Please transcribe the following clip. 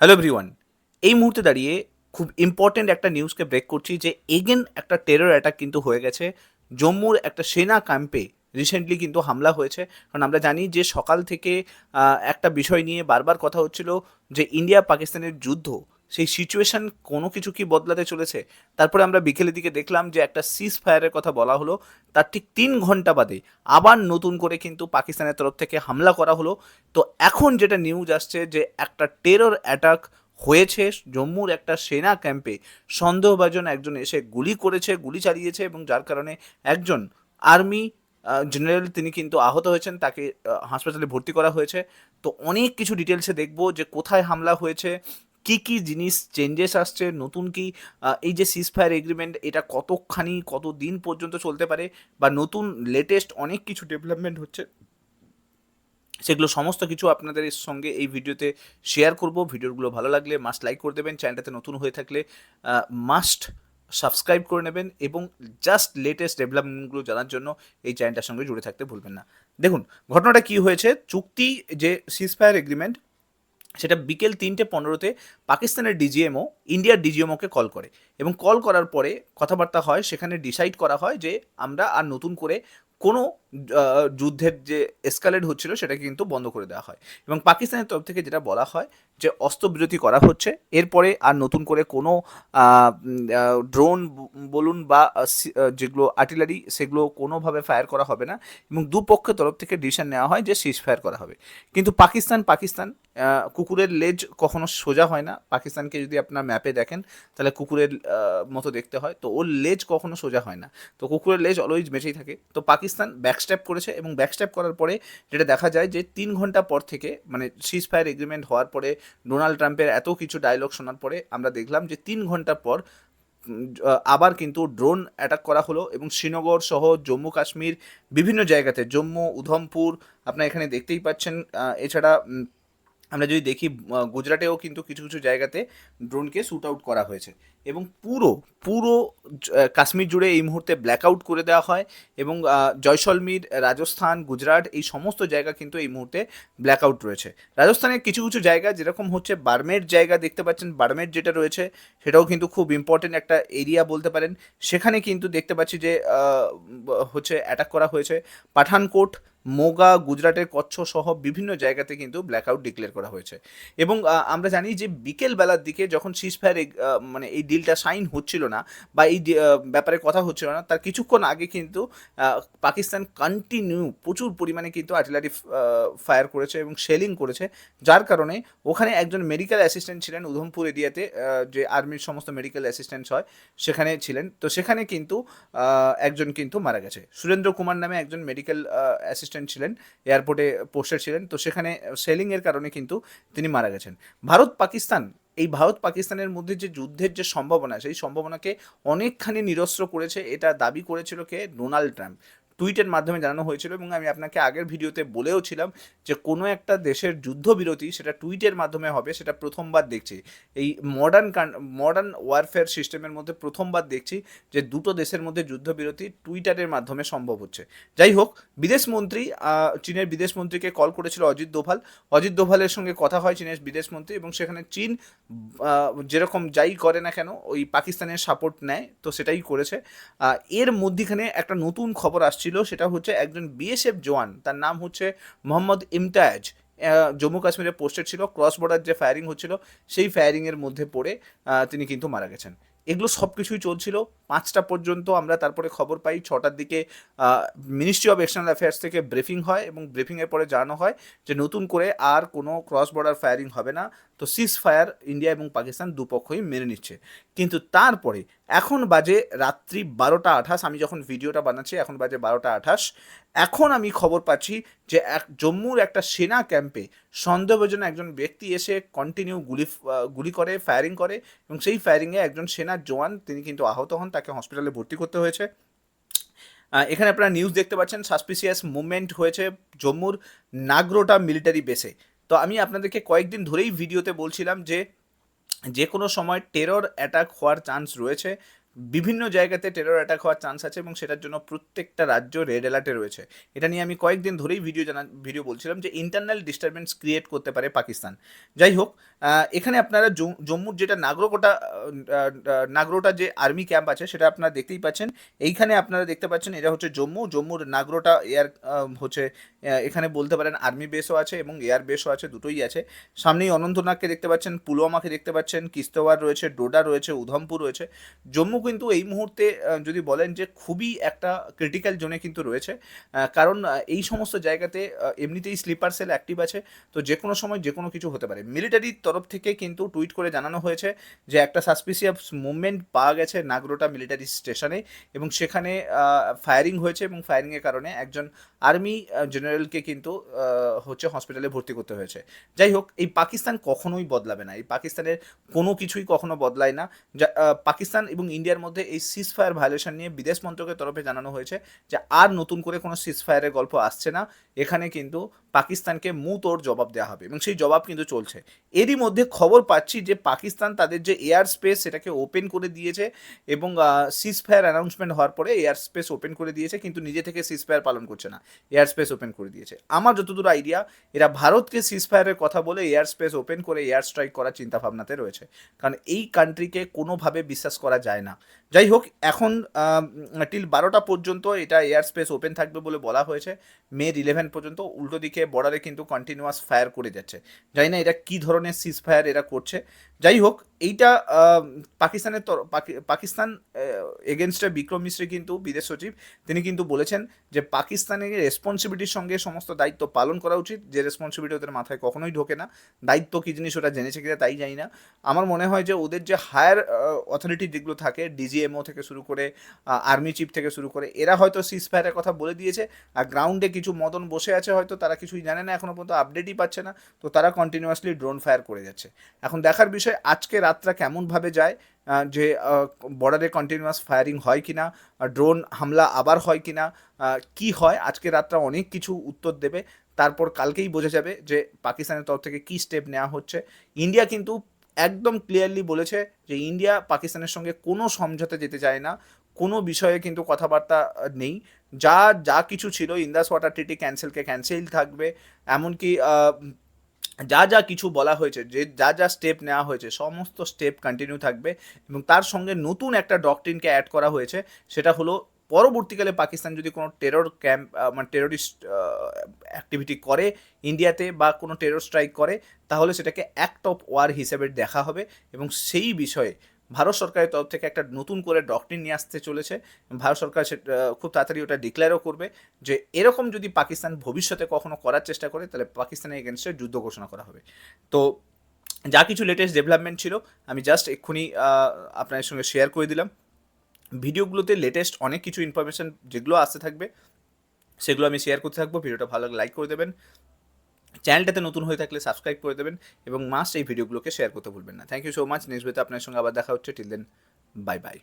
Hello everyone এই মুহূর্তে দাঁড়িয়ে খুব ইম্পর্টেন্ট একটা নিউজকে ব্রেক করছি যে এগেন একটা টেরর অ্যাটাক কিন্তু হয়ে গেছে। জম্মুর একটা সেনা ক্যাম্পে রিসেন্টলি কিন্তু হামলা হয়েছে। কারণ আমরা জানি যে সকাল থেকে একটা বিষয় নিয়ে বারবার কথা হচ্ছিল যে ইন্ডিয়া পাকিস্তানের যুদ্ধ সেই সিচুয়েশন কোনো কিছু কি বদলাতে চলেছে? তারপরে আমরা বিকেলের দিকে দেখলাম যে একটা সিজ ফায়ারের কথা বলা হলো। তার ঠিক তিন ঘণ্টা বাদে আবার নতুন করে কিন্তু পাকিস্তানের তরফ থেকে হামলা করা হলো। তো এখন যেটা নিউজ আসছে যে একটা টেরর অ্যাটাক হয়েছে। জম্মুর একটা সেনা ক্যাম্পে সন্দেহভাজন একজন এসে গুলি করেছে, গুলি চালিয়েছে এবং যার কারণে একজন আর্মি জেনারেল তিনি কিন্তু আহত হয়েছেন। তাকে হাসপাতালে ভর্তি করা হয়েছে। তো অনেক কিছু ডিটেলসে দেখব যে কোথায় হামলা হয়েছে কি কি জিনিস চেঞ্জেস আসছে? নতুন কি এই যে সিজ ফায়ার এগ্রিমেন্ট এটা কতখানি কত দিন পর্যন্ত চলতে পারে? বা নতুন লেটেস্ট অনেক কিছু ডেভেলপমেন্ট হচ্ছে। সেগুলো সমস্ত কিছু আপনাদের সঙ্গে এই ভিডিওতে শেয়ার করব। ভিডিওগুলো ভালো লাগলে মাস্ট লাইক করে দেবেন। চ্যানেলটাতে নতুন হয়ে থাকলে মাস্ট সাবস্ক্রাইব করে নেবেন এবং জাস্ট লেটেস্ট ডেভেলপমেন্টগুলো জানার জন্য এই চ্যানেলটার সঙ্গে জুড়ে থাকতে ভুলবেন না। দেখুন, ঘটনাটা কি হয়েছে? চুক্তি যে সিজ ফায়ার এগ্রিমেন্ট সেটা বিকেল তিনটে পনেরোতে পাকিস্তানের ডিজিএমও, ইন্ডিয়ার ডিজিএমওকে কল করে এবং কল করার পরে কথাবার্তা হয়, সেখানে ডিসাইড করা হয় যে আমরা আর নতুন করে কোনো যুদ্ধের যে এসকালেট হচ্ছিল সেটাকে কিন্তু বন্ধ করে দেওয়া হয়। এবং পাকিস্তানের তরফ থেকে যেটা বলা হয় যে অস্ত্রবিরতি করা হচ্ছে। এরপরে আর নতুন করে কোনো ড্রোন বলুন বা যেগুলো আর্টিলারি সেগুলো কোনোভাবে ফায়ার করা হবে না। এবং দুপক্ষের তরফ থেকে ডিসিশন নেওয়া হয় যে সিজ ফায়ার করা হবে। কিন্তু পাকিস্তান পাকিস্তান কুকুরের লেজ কখনো সোজা হয় না। পাকিস্তানকে যদি আপনার ম্যাপে দেখেন, তাহলে কুকুরের মতো দেখতে হয়। তো ওর লেজ কখনো সোজা হয় না। তো কুকুরের লেজ অলওয়েজ বেঁচেই থাকে। তো পাকিস্তান ব্যাকস্ট্যাপ করেছে এবং ব্যাকস্ট্যাপ করার পরে যেটা দেখা যায় যে তিন ঘণ্টা পর থেকে মানে সিজ ফায়ার এগ্রিমেন্ট হওয়ার পরে ডোনাল্ড ট্রাম্পের এত কিছু ডায়লগ শোনার পরে আমরা দেখলাম যে তিন ঘণ্টা পর আবার কিন্তু ড্রোন অ্যাটাক করা হলো এবং শ্রীনগর সহ জম্মু কাশ্মীর বিভিন্ন জায়গাতে, জম্মু, উধমপুর, আপনার এখানে দেখতেই পাচ্ছেন এছাড়া আমরা যদি দেখি গুজরাটেও কিন্তু কিছু কিছু জায়গাতে ড্রোনকে শ্যুট আউট করা হয়েছে। এবং পুরো পুরো কাশ্মীর জুড়ে এই মুহূর্তে ব্ল্যাক আউট করে দেওয়া হয় এবং জয়সলমীর রাজস্থান, গুজরাট এই সমস্ত জায়গা কিন্তু এই মুহূর্তে ব্ল্যাক আউট রয়েছে। রাজস্থানের কিছু কিছু জায়গা যেরকম হচ্ছে বার্মের জায়গা দেখতে পাচ্ছেন, বার্মের যেটা রয়েছে সেটাও কিন্তু খুব ইম্পর্টেন্ট একটা এরিয়া বলতে পারেন। সেখানে কিন্তু দেখতে পাচ্ছি যে হচ্ছে অ্যাটাক করা হয়েছে। পাঠানকোট, মোগা, গুজরাটের কচ্ছ সহ বিভিন্ন জায়গাতে কিন্তু ব্ল্যাকআউট ডিক্লেয়ার করা হয়েছে। এবং আমরা জানি যে বিকেল বেলার দিকে যখন সিজ ফায়ার মানে এই ডিলটা সাইন হচ্ছিল না বা এই ব্যাপারে কথা হচ্ছিল না, তার কিছুক্ষণ আগে কিন্তু পাকিস্তান কন্টিনিউ প্রচুর পরিমাণে কিন্তু আর্টিলারি ফায়ার করেছে এবং শেলিং করেছে। যার কারণে ওখানে একজন মেডিকেল অ্যাসিস্ট্যান্ট ছিলেন উধমপুর এরিয়াতে যে আর্মির সমস্ত মেডিকেল অ্যাসিস্ট্যান্ট হয়, সেখানে ছিলেন। তো সেখানে কিন্তু একজন কিন্তু মারা গেছে। সুরেন্দ্র কুমার নামে একজন মেডিকেল অ্যাসিস্ট্যান্ট ছিলেন এয়ারপোর্টে পোস্টেড ছিলেন। তো সেখানে সেলিংয়ের কারণে কিন্তু তিনি মারা গেছেন। ভারত পাকিস্তান এই ভারত পাকিস্তানের মধ্যে যে যুদ্ধের যে সম্ভাবনা, সেই সম্ভাবনাকে অনেকখানি নিরস্ত্র করেছে, এটা দাবি করেছিল কে? Donald Trump. টুইটের মাধ্যমে জানানো হয়েছিল এবং আমি আপনাকে আগের ভিডিওতে বলেও ছিলাম যে কোনো একটা দেশের যুদ্ধবিরতি সেটা টুইটের মাধ্যমে হবে, সেটা প্রথমবার দেখছি। এই মডার্ন মডার্ন ওয়ারফেয়ার সিস্টেমের মধ্যে প্রথমবার দেখছি যে দুটো দেশের মধ্যে যুদ্ধবিরতি টুইটারের মাধ্যমে সম্ভব হচ্ছে। যাই হোক বিদেশমন্ত্রী চীনের বিদেশমন্ত্রীকে কল করেছিল অজিত দোভাল। অজিত দোভালের সঙ্গে কথা হয় চীনের বিদেশমন্ত্রী এবং সেখানে চীন যেরকম যাই করে না কেন, ওই পাকিস্তানের সাপোর্ট নেয়, তো সেটাই করেছে। এর মধ্যেখানে একটা নতুন খবর আসছিল সেটা হচ্ছে একজন বিএসএফ জওয়ান। তার নাম হচ্ছে মোহাম্মদ ইমতাজ। জম্মু কাশ্মীরে পোস্টেড ছিল ক্রস বর্ডার যে ফায়ারিং হচ্ছিল, সেই ফায়ারিংয়ের মধ্যে পড়ে তিনি কিন্তু মারা গেছেন। এগুলো সব কিছুই চলছিল পাঁচটা পর্যন্ত আমরা তারপরে খবর পাই, ছটার দিকে মিনিস্ট্রি অফ এক্সটার্নাল অ্যাফেয়ার্স থেকে ব্রিফিং হয় এবং ব্রিফিংয়ের পরে জানানো হয় যে নতুন করে আর কোনো ক্রস বর্ডার ফায়ারিং হবে না। তো সিজ ফায়ার ইন্ডিয়া এবং পাকিস্তান দুপক্ষই মেনে নিচ্ছে। কিন্তু তারপরে এখন বাজে রাত্রি বারোটা আঠাশ, আমি যখন ভিডিওটা বানাচ্ছি, এখন বাজে বারোটা আঠাশ, এখন আমি খবর পাচ্ছি যে এক, জম্মুর একটা সেনা ক্যাম্পে সন্দেহভাজন একজন ব্যক্তি এসে কন্টিনিউ গুলি গুলি করে ফায়ারিং করে এবং সেই ফায়ারিংয়ে একজন সেনা জওয়ান, তিনি কিন্তু আহত হন তাকে হসপিটালে ভর্তি করতে হয়েছে। এখানে আপনারা নিউজ দেখতে পাচ্ছেন সাসপিসিয়াস মুভমেন্ট হয়েছে জম্মুর নাগরোটা মিলিটারি বেসে তো আমি আপনাদেরকে কয়েকদিন ধরেই ভিডিওতে বলছিলাম যে যে কোনো সময় টেরর অ্যাটাক হওয়ার চান্স রয়েছে। বিভিন্ন জায়গাতে টেরর অ্যাটাক হওয়ার চান্স আছে এবং সেটার জন্য প্রত্যেকটা রাজ্য রেড অ্যালার্টে রয়েছে। এটা নিয়ে আমি কয়েকদিন ধরেই ভিডিও জানা ভিডিও বলছিলাম যে ইন্টারনাল ডিস্টারবেন্স ক্রিয়েট করতে পারে পাকিস্তান। যাই হোক এখানে আপনারা জম- জম্মুর যেটা নাগরকোটা নাগরোটা যে আর্মি ক্যাম্প আছে সেটা আপনারা দেখতেই পাচ্ছেন। এইখানে আপনারা দেখতে পাচ্ছেন এটা হচ্ছে জম্মু। জম্মুর নাগরোটা এয়ার হচ্ছে এখানে বলতে পারেন আর্মি বেসও আছে এবং এয়ার বেসও আছে, দুটোই আছে। সামনেই অনন্তনাগকে দেখতে পাচ্ছেন, পুলওয়ামাকে দেখতে পাচ্ছেন, কিস্তওয়ার রয়েছে, ডোডা রয়েছে, উধমপুর রয়েছে। জম্মু কিন্তু এই মুহূর্তে যদি বলেন যে খুবই একটা ক্রিটিক্যাল জোনে কিন্তু রয়েছে কারণ এই সমস্ত জায়গাতে এমনিতেই স্লিপার সেল অ্যাক্টিভ আছে, তো যে কোনো সময় যে কোনো কিছু হতে পারে। মিলিটারির তরফ থেকে কিন্তু টুইট করে জানানো হয়েছে যে একটা সাসপিসিয়াস মুভমেন্ট পাওয়া গেছে নাগরোটা মিলিটারি স্টেশনে এবং সেখানে ফায়ারিং হয়েছে এবং ফায়ারিংয়ের কারণে একজন আর্মি জেনারেলকে কিন্তু হচ্ছে হসপিটালে ভর্তি করতে হয়েছে। যাই হোক, এই পাকিস্তান কখনোই বদলাবে না। এই পাকিস্তানের কোনো কিছুই কখনো বদলায় না। পাকিস্তান এবং ইন্ডিয়ার মধ্যে এই সিজ ফায়ার ভায়োলেশন নিয়ে বিদেশ মন্ত্রকের তরফে জানানো হয়েছে যে আর নতুন করে কোনো সিজ ফায়ারের গল্প আসছে না। এখানে কিন্তু পাকিস্তানকে মু তোর জবাব দেওয়া হবে এবং সেই জবাব কিন্তু চলছে। এরই মধ্যে খবর পাচ্ছি যে পাকিস্তান তাদের যে এয়ার স্পেস সেটাকে ওপেন করে দিয়েছে এবং সিজ ফায়ার অ্যানাউন্সমেন্ট হওয়ার পরে এয়ার স্পেস ওপেন করে দিয়েছে কিন্তু নিজে থেকে সিজ ফায়ার পালন করছে না। এয়ার স্পেস ওপেন করে দিয়েছে। আমার যতদূর আইডিয়া এরা ভারতকে সিজ ফায়ারের কথা বলে এয়ার স্পেস ওপেন করে এয়ার স্ট্রাইক করার চিন্তাভাবনাতে রয়েছে। কারণ এই কান্ট্রিকে কোনোভাবে বিশ্বাস করা যায় না। যাই হোক এখন টিল বারোটা পর্যন্ত এটা এয়ার স্পেস ওপেন থাকবে বলে বলা হয়েছে। মে ইলেভেন পর্যন্ত উল্টো দিকে বর্ডারে কিন্তু কন্টিনিউয়াস ফায়ার করে যাচ্ছে। জানি না এটা কী ধরনের সিজ ফায়ার এরা করছে। যাই হোক, এইটা পাকিস্তানের তর- পাকি- পাকিস্তান এগেনস্টে বিক্রম মিশ্রি কিন্তু বিদেশ সচিব। তিনি কিন্তু বলেছেন যে পাকিস্তানের রেসপন্সিবিলিটির সঙ্গে সমস্ত দায়িত্ব পালন করা উচিত। যে রেসপন্সিবিলিটি ওদের মাথায় কখনোই ঢোকে না। দায়িত্ব কী জিনিস ওটা জেনেছে কিনা তাই জানি না। আমার মনে হয় যে ওদের যে হায়ার অথরিটি যেগুলো থাকে ডিজিএমও থেকে শুরু করে আর্মি চিফ থেকে শুরু করে, এরা হয়তো সিজ ফায়ারের কথা বলে দিয়েছে। আর গ্রাউন্ডে কিছু মদন বসে আছে হয়তো তারা কিছুই জানে না এখনও পর্যন্ত আপডেটই পাচ্ছে না। তো তারা কন্টিনিউয়াসলি ড্রোন ফায়ার করে যাচ্ছে। এখন দেখার বিষয় আজকে রাতটা কেমনভাবে যায় যে বর্ডারে কন্টিনিউয়াস ফায়ারিং হয় কিনা ড্রোন হামলা আবার হয় কিনা আহ, কি হয় আজকে রাতটা অনেক কিছু উত্তর দেবে। তারপর কালকেই বোঝা যাবে যে পাকিস্তানের তরফ থেকে কী স্টেপ নেওয়া হচ্ছে। ইন্ডিয়া কিন্তু একদম ক্লিয়ারলি বলেছে যে ইন্ডিয়া পাকিস্তানের সঙ্গে কোনো সমঝোতা যেতে চায় না, কোনো বিষয়ে কিন্তু কথাবার্তা নেই। যা যা কিছু ছিল ইন্দাস ওয়াটার ট্রিটি ক্যান্সেলকে ক্যান্সেল থাকবে, এমনকি যা যা কিছু বলা হয়েছে, যে যা যা স্টেপ নেওয়া হয়েছে, সমস্ত স্টেপ কন্টিনিউ থাকবে এবং তার সঙ্গে নতুন একটা ডকট্রিনকে অ্যাড করা হয়েছে, সেটা হলো পরবর্তীকালে পাকিস্তান যদি কোনো টেরর ক্যাম্প মানে টেররিস্ট অ্যাক্টিভিটি করে ইন্ডিয়াতে বা কোনো টেরর স্ট্রাইক করে, তাহলে সেটাকে অ্যাক্ট অফ ওয়ার হিসেবে দেখা হবে এবং সেই বিষয়ে ভারত সরকারের তরফ থেকে একটা নতুন করে ডকট্রিন নিয়ে আসতে চলেছে। ভারত সরকার সেটা খুব তাড়াতাড়ি ওটা ডিক্লেয়ারও করবে যে এরকম যদি পাকিস্তান ভবিষ্যতে কখনো করার চেষ্টা করে, তাহলে পাকিস্তানের এগেনস্টে যুদ্ধ ঘোষণা করা হবে। তো যা কিছু লেটেস্ট ডেভেলপমেন্ট ছিল, আমি জাস্ট এক্ষুনি আপনাদের সঙ্গে শেয়ার করে দিলাম। ভিডিওগুলোতে লেটেস্ট অনেক কিছু ইনফরমেশান যেগুলো আসতে থাকবে, সেগুলো আমি শেয়ার করতে থাকব। ভিডিওটা ভালো লাগে লাইক করে দেবেন। চ্যানেলটাতে নতুন হয়ে থাকলে সাবস্ক্রাইব করে দেবেন এবং মাস্ট এই ভিডিওগুলোকে শেয়ার করতে ভুলবেন না। Thank you so much next ভিডিওতে আপনার সঙ্গে আবার দেখা হচ্ছে। Till then bye bye